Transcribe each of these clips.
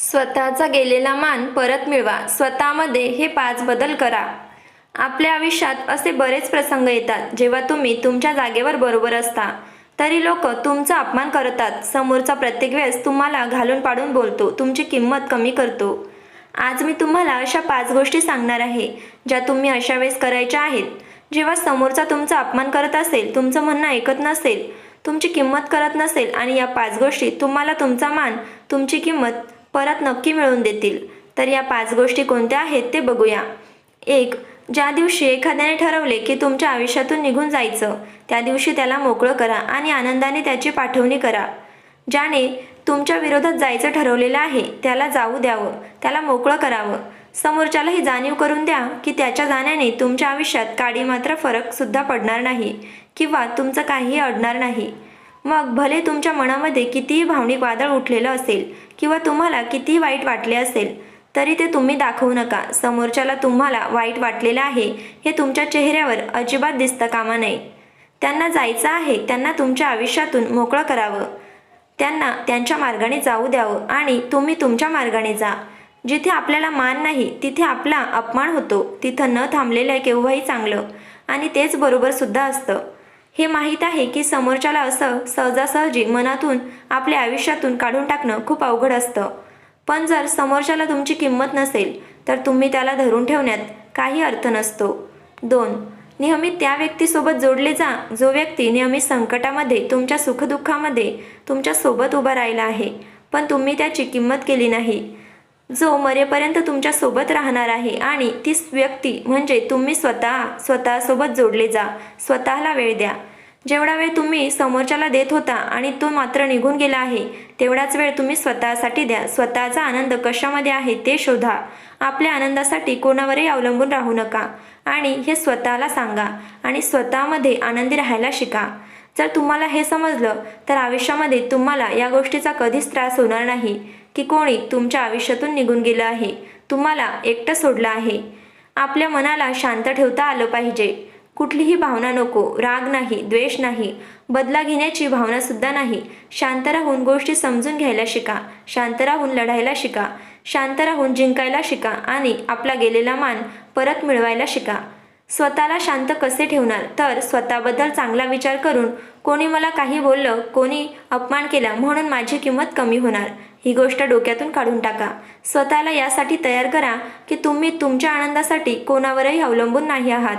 स्वतःचा गेलेला मान परत मिळवा. स्वतःमध्ये हे पाच बदल करा. आपल्या आयुष्यात असे बरेच प्रसंग येतात जेव्हा तुम्ही तुमच्या जागेवर बरोबर असता. तरी लोक तुमचा अपमान करतात. समोरचा प्रत्येक वेळेस तुम्हाला घालून पाडून बोलतो. तुमची किंमत कमी करतो. आज मी तुम्हाला अशा पाच गोष्टी सांगणार आहे ज्या तुम्ही अशा वेळेस करायच्या आहेत. जेव्हा समोरचा तुमचा अपमान करत असेल तुमचं म्हणणं ऐकत नसेल तुमची किंमत करत नसेल आणि या पाच गोष्टी तुम्हाला तुमचा मान तुमची किंमत परत नक्की मिळवून देतील. तर या पाच गोष्टी कोणत्या आहेत ते बघूया. एक ज्या दिवशी एखाद्याने ठरवले की तुमच्या आयुष्यातून निघून जायचं त्या दिवशी त्याला मोकळं करा आणि आनंदाने त्याची पाठवणी करा. ज्याने तुमच्या विरोधात जायचं ठरवलेलं आहे त्याला जाऊ द्यावं त्याला मोकळं करावं. समोरच्याला ही जाणीव करून द्या की त्याच्या जाण्याने तुमच्या आयुष्यात काडी मात्र फरकसुद्धा पडणार नाही किंवा तुमचं काहीही अडणार नाही. मग भले तुमच्या मनामध्ये कितीही भावनिक वादळ उठलेलं असेल किंवा तुम्हाला कितीही वाईट वाटले असेल तरी ते तुम्ही दाखवू नका. समोरच्याला तुम्हाला वाईट वाटलेलं आहे हे तुमच्या चेहऱ्यावर अजिबात दिसतं कामा नये. त्यांना जायचं आहे त्यांना तुमच्या आयुष्यातून मोकळं करावं. त्यांना त्यांच्या मार्गाने जाऊ द्यावं आणि तुम्ही तुमच्या मार्गाने जा. जिथे आपल्याला मान नाही तिथे आपला अपमान होतो. तिथं न थांबलेलं केव्हाही चांगलं. आणि तेच बरोबर सुद्धा असतं. हे माहीत आहे की समोरच्याला असं सहजासहजी मनातून आपल्या आयुष्यातून काढून टाकणं खूप अवघड असतं. पण जर समोरच्याला तुमची किंमत नसेल तर तुम्ही त्याला धरून ठेवण्यात काही अर्थ नसतो. दोन नेहमी त्या व्यक्तीसोबत जोडले जा जो व्यक्ती नेहमी संकटामध्ये तुमच्या सुखदुःखामध्ये तुमच्यासोबत उभा राहिला आहे. पण तुम्ही त्याची किंमत केली नाही. जो मरेपर्यंत तुमच्यासोबत राहणार आहे आणि ती व्यक्ती म्हणजे तुम्ही स्वतः स्वतःसोबत जोडले जा. स्वतःला वेळ द्या. जेवढा वेळ तुम्ही समोरच्याला देत होता आणि तो मात्र निघून गेला आहे तेवढाच वेळ तुम्ही स्वतःसाठी द्या. स्वतःचा आनंद कशामध्ये आहे ते शोधा. आपल्या आनंदासाठी कोणावरही अवलंबून राहू नका आणि हे स्वतःला सांगा आणि स्वतःमध्ये आनंदी राहायला शिका. जर तुम्हाला हे समजलं तर आयुष्यामध्ये तुम्हाला या गोष्टीचा कधीच त्रास होणार नाही. की कोणी तुमच्या आयुष्यातून निघून गेलं आहे. तुम्हाला एकटं सोडलं आहे. आपल्या मनाला शांत ठेवता आलं पाहिजे. कुठलीही भावना नको राग नाही द्वेष नाही. बदला घेण्याची भावनासुद्धा नाही. शांत राहून गोष्टी समजून घ्यायला शिका. शांत राहून लढायला शिका. शांत राहून जिंकायला शिका आणि आपला गेलेला मान परत मिळवायला शिका. स्वतःला शांत कसे ठेवणार? तर स्वतःबद्दल चांगला विचार करून कोणी मला काही बोललं कोणी अपमान केला म्हणून माझी किंमत कमी होणार. ही गोष्ट डोक्यातून काढून टाका. स्वतःला यासाठी तयार करा की तुम्ही तुमच्या आनंदासाठी कोणावरही अवलंबून नाही आहात.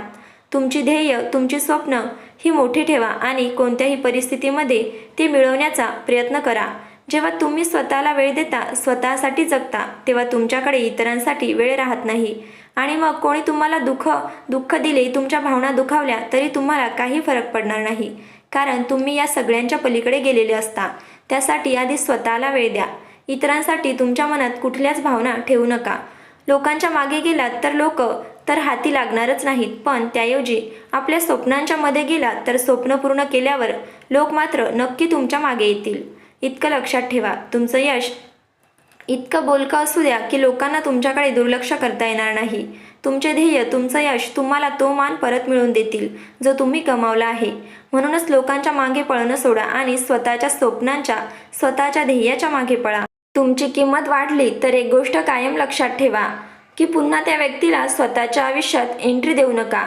तुमची ध्येय तुमची स्वप्न ही मोठी ठेवा आणि कोणत्याही परिस्थितीमध्ये ती मिळवण्याचा प्रयत्न करा. जेव्हा तुम्ही स्वतःला वेळ देता स्वतःसाठी जगता तेव्हा तुमच्याकडे इतरांसाठी वेळ राहत नाही. आणि मग कोणी तुम्हाला दुःख दुःख दिले तुमच्या भावना दुखावल्या तरी तुम्हाला काही फरक पडणार नाही. कारण तुम्ही या सगळ्यांच्या पलीकडे गेलेले असता. त्यासाठी आधी स्वतःला वेळ द्या. इतरांसाठी तुमच्या मनात कुठल्याच भावना ठेवू नका. लोकांच्या मागे गेलात तर लोक तर हाती लागणारच नाहीत. पण त्याऐवजी आपल्या स्वप्नांच्या मध्ये गेलात तर स्वप्न पूर्ण केल्यावर लोक मात्र नक्की तुमच्या मागे येतील. इतकं लक्षात ठेवा. तुमचं यश इतकं बोलकं असू द्या की लोकांना तुमच्याकडे दुर्लक्ष करता येणार नाही. तुमचे ध्येय तुमचं यश तुम्हाला तो मान परत मिळवून देतील जो तुम्ही कमावला आहे. म्हणूनच लोकांच्या मागे पळणं सोडा आणि स्वतःच्या स्वप्नांच्या स्वतःच्या ध्येयाच्या मागे पळा. तुमची किंमत वाढली तर एक गोष्ट कायम लक्षात ठेवा की पुन्हा त्या व्यक्तीला स्वतःच्या आयुष्यात एंट्री देऊ नका.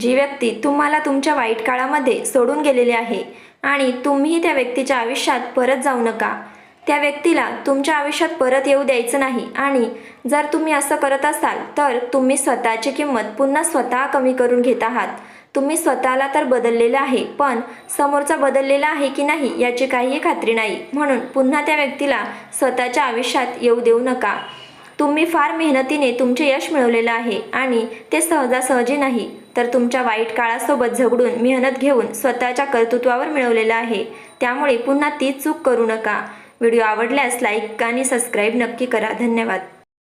जी व्यक्ती तुम्हाला तुमच्या वाईट काळामध्ये सोडून गेलेली आहे आणि तुम्ही त्या व्यक्तीच्या आयुष्यात परत जाऊ नका. त्या व्यक्तीला तुमच्या आयुष्यात परत येऊ द्यायचं नाही आणि जर तुम्ही असं करत असाल तर तुम्ही स्वतःची किंमत पुन्हा स्वतः कमी करून घेत आहात. तुम्ही स्वतःला तर बदललेलं आहे पण समोरचा बदललेला आहे की नाही याची काहीही खात्री नाही. म्हणून पुन्हा त्या व्यक्तीला स्वतःच्या आयुष्यात येऊ देऊ नका. तुम्ही फार मेहनतीने तुमचे यश मिळवलेलं आहे आणि ते सहजासहजी नाही तर तुमच्या वाईट काळासोबत झगडून मेहनत घेऊन स्वतःच्या कर्तृत्वावर मिळवलेलं आहे. त्यामुळे पुन्हा तीच चूक करू नका. व्हिडिओ आवडल्यास लाईक आणि सबस्क्राईब नक्की करा. धन्यवाद.